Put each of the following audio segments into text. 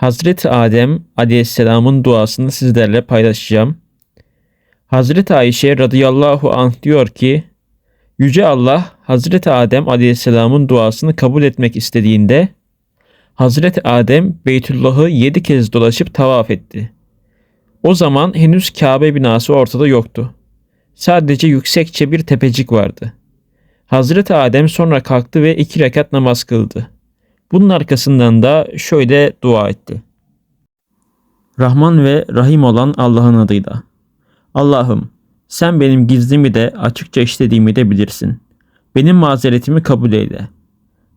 Hazreti Adem Aleyhisselam'ın duasını sizlerle paylaşacağım. Hazreti Ayşe radıyallahu anh diyor ki, Yüce Allah Hazreti Adem Aleyhisselam'ın duasını kabul etmek istediğinde Hazreti Adem Beytullah'ı yedi kez dolaşıp tavaf etti. O zaman henüz Kabe binası ortada yoktu. Sadece yüksekçe bir tepecik vardı. Hazreti Adem sonra kalktı ve iki rekat namaz kıldı. Bunun arkasından da şöyle dua etti. Rahman ve Rahim olan Allah'ın adıyla. Allah'ım sen benim gizlimi de açıkça işlediğimi de bilirsin. Benim mazeretimi kabul eyle.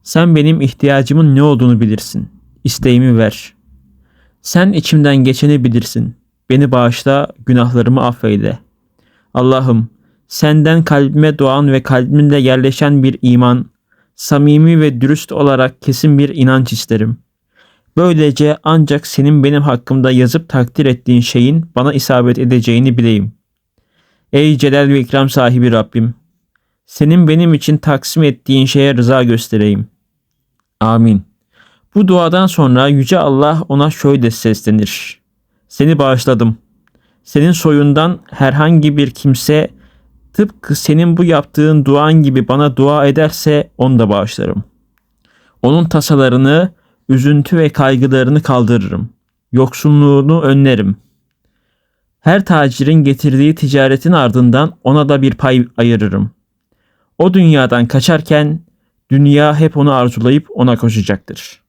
Sen benim ihtiyacımın ne olduğunu bilirsin. İsteğimi ver. Sen içimden geçeni bilirsin. Beni bağışla, günahlarımı affeyle. Allah'ım senden kalbime doğan ve kalbimde yerleşen bir iman, samimi ve dürüst olarak kesin bir inanç isterim. Böylece ancak senin benim hakkımda yazıp takdir ettiğin şeyin bana isabet edeceğini bileyim. Ey celal ve ikram sahibi Rabbim! Senin benim için taksim ettiğin şeye rıza göstereyim. Amin. Bu duadan sonra Yüce Allah ona şöyle seslenir. Seni bağışladım. Senin soyundan herhangi bir kimse tıpkı senin bu yaptığın duan gibi bana dua ederse onu da bağışlarım. Onun tasalarını, üzüntü ve kaygılarını kaldırırım. Yoksunluğunu önlerim. Her tacirin getirdiği ticaretin ardından ona da bir pay ayırırım. O dünyadan kaçarken dünya hep onu arzulayıp ona koşacaktır.''